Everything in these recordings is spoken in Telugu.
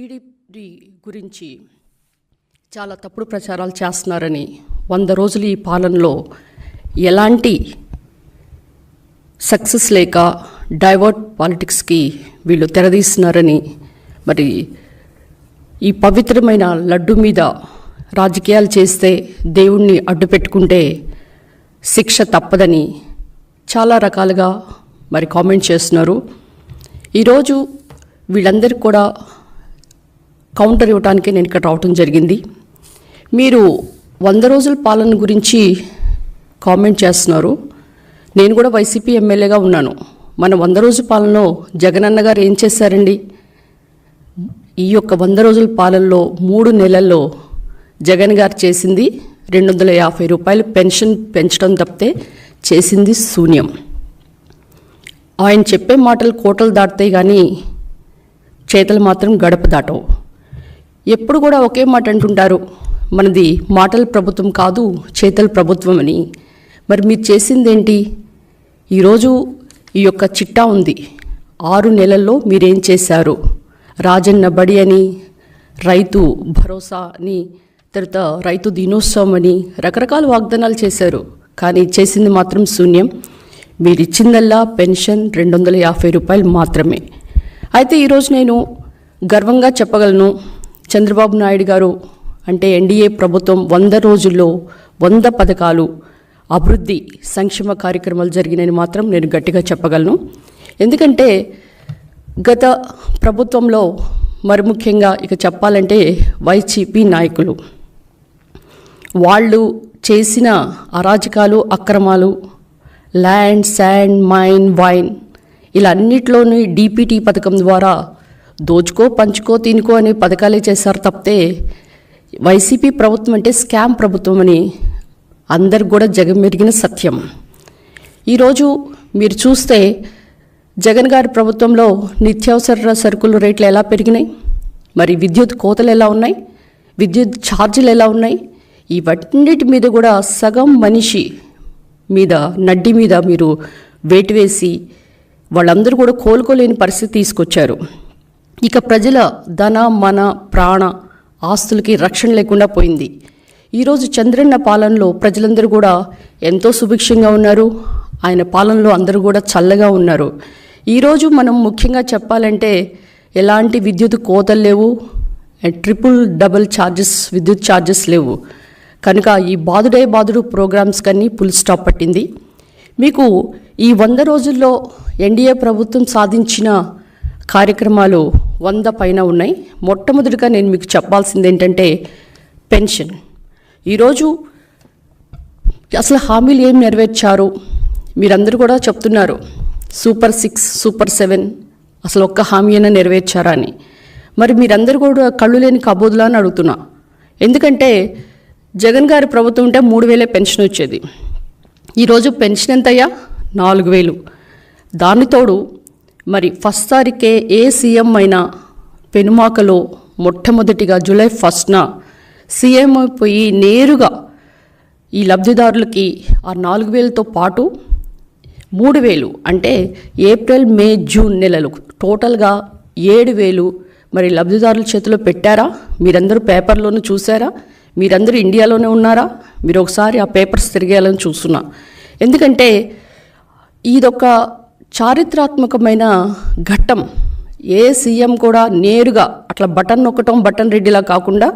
టీడీపీ గురించి చాలా తప్పుడు ప్రచారాలు చేస్తున్నారని వంద రోజులు ఈ పాలనలో ఎలాంటి సక్సెస్ లేక డైవర్ట్ పాలిటిక్స్కి వీళ్ళు తెరదీస్తున్నారని మరి ఈ పవిత్రమైన లడ్డు మీద రాజకీయాలు చేస్తే దేవుణ్ణి అడ్డు పెట్టుకుంటే శిక్ష తప్పదని చాలా రకాలుగా మరి కామెంట్ చేస్తున్నారు. ఈరోజు వీళ్ళందరికీ కూడా కౌంటర్ ఇవ్వడానికి నేను ఇక్కడ రావటం జరిగింది. మీరు వంద రోజుల పాలన గురించి కామెంట్ చేస్తున్నారు. నేను కూడా వైసీపీ ఎమ్మెల్యేగా ఉన్నాను. మన వంద రోజుల పాలనలో జగనన్న గారు ఏం చేశారండి? ఈ యొక్క వంద రోజుల పాలనలో మూడు నెలల్లో జగన్ గారు చేసింది రెండు వందల యాభై రూపాయలు పెన్షన్ పెంచడం తప్పితే చేసింది శూన్యం. ఆయన చెప్పే మాటలు కోటలు దాటుతాయి కానీ చేతలు మాత్రం గడప దాటవు. ఎప్పుడు కూడా ఒకే మాట అంటుంటారు. మనది మాటల ప్రభుత్వం కాదు చేతల ప్రభుత్వం అని మరి మీరు చేసిందేంటి? ఈరోజు ఈ యొక్క చిట్టా ఉంది. ఆరు నెలల్లో మీరేం చేశారు? రాజన్న బడి అని రైతు భరోసా అని తర్వాత రైతు దినోత్సవం అని రకరకాల వాగ్దానాలు చేశారు. కానీ చేసింది మాత్రం శూన్యం. మీరు ఇచ్చిందల్లా పెన్షన్ రెండు వందల యాభై రూపాయలు మాత్రమే. అయితే ఈరోజు నేను గర్వంగా చెప్పగలను చంద్రబాబు నాయుడు గారు అంటే ఎన్డీఏ ప్రభుత్వం వంద రోజుల్లో వంద పథకాలు అభివృద్ధి సంక్షేమ కార్యక్రమాలు జరిగినాయని మాత్రం నేను గట్టిగా చెప్పగలను. ఎందుకంటే గత ప్రభుత్వంలో మరి ముఖ్యంగా ఇక చెప్పాలంటే వైసీపీ నాయకులు వాళ్ళు చేసిన అరాజకాలు అక్రమాలు ల్యాండ్ శాండ్ మైన్ వైన్ ఇలా అన్నిట్లోనూ డీపీటీ పథకం ద్వారా దోచుకో పంచుకో తినుకో అనే పథకాలే చేశారు తప్పితే వైసీపీ ప్రభుత్వం అంటే స్కామ్ ప్రభుత్వం అని అందరికి కూడా జగమెరిగిన సత్యం. ఈరోజు మీరు చూస్తే జగన్ గారి ప్రభుత్వంలో నిత్యావసర సరుకుల రేట్లు ఎలా పెరిగినాయి? మరి విద్యుత్ కోతలు ఎలా ఉన్నాయి? విద్యుత్ ఛార్జీలు ఎలా ఉన్నాయి? ఇవన్నిటి మీద కూడా సగం మనిషి మీద నడ్డి మీద మీరు వేటు వేసి వాళ్ళందరూ కూడా కోలుకోలేని పరిస్థితి తీసుకొచ్చారు. ఇక ప్రజల ధన మన ప్రాణ ఆస్తులకి రక్షణ లేకుండా పోయింది. ఈరోజు చంద్రన్న పాలనలో ప్రజలందరూ కూడా ఎంతో సుభిక్షంగా ఉన్నారు. ఆయన పాలనలో అందరూ కూడా చల్లగా ఉన్నారు. ఈరోజు మనం ముఖ్యంగా చెప్పాలంటే ఎలాంటి విద్యుత్ కోతలు లేవు. ట్రిపుల్ డబుల్ ఛార్జెస్ విద్యుత్ ఛార్జెస్ లేవు. కనుక ఈ బాదుడే బాదుడు ప్రోగ్రామ్స్ కన్నీ ఫుల్ స్టాప్ పట్టింది. మీకు ఈ వంద రోజుల్లో ఎన్డీఏ ప్రభుత్వం సాధించిన కార్యక్రమాలు వంద పైన ఉన్నాయి. మొట్టమొదటిగా నేను మీకు చెప్పాల్సింది ఏంటంటే పెన్షన్. ఈరోజు అసలు హామీలు ఏం నెరవేర్చారు? మీరందరూ కూడా చెప్తున్నారు సూపర్ సిక్స్ సూపర్ సెవెన్ అసలు ఒక్క హామీ అయినా నెరవేర్చారా అని. మరి మీరందరూ కూడా కళ్ళు లేని కబోదులా అని అడుగుతున్నా. ఎందుకంటే జగన్ గారి ప్రభుత్వం ఉంటే మూడు వేలే పెన్షన్ వచ్చేది. ఈరోజు పెన్షన్ ఎంతయ్యా? నాలుగు వేలు. దాని తోడు మరి ఫస్ట్ తారీఖే ఏ సీఎం అయినా పెనుమాకలో మొట్టమొదటిగా జూలై ఫస్ట్న సీఎం అయిపోయి నేరుగా ఈ లబ్ధిదారులకి ఆ నాలుగు వేలతో పాటు మూడు వేలు అంటే ఏప్రిల్ మే జూన్ నెలలు టోటల్గా ఏడు వేలు మరి లబ్ధిదారుల చేతిలో పెట్టారా? మీరందరూ పేపర్లోనూ చూసారా మీరందరూ ఇండియాలోనే ఉన్నారా? మీరు ఒకసారి ఆ పేపర్స్ తిరిగేయాలని చూస్తున్నా. ఎందుకంటే ఇదొక చారిత్రాత్మకమైన ఘట్టం. ఏ సీఎం కూడా నేరుగా అట్లా బటన్ నొక్కటం బటన్ రెడ్డిలా కాకుండా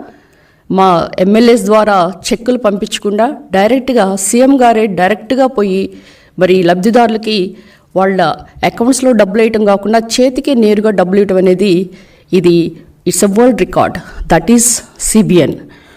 మా ఎమ్మెల్యేస్ ద్వారా చెక్కులు పంపించకుండా డైరెక్ట్గా సీఎం గారే డైరెక్ట్గా పోయి మరి లబ్ధిదారులకి వాళ్ళ అకౌంట్స్లో డబ్బులు వేయటం కాకుండా చేతికి నేరుగా డబ్బులు ఇవ్వటం అనేది ఇది it's a world record. That is CBN.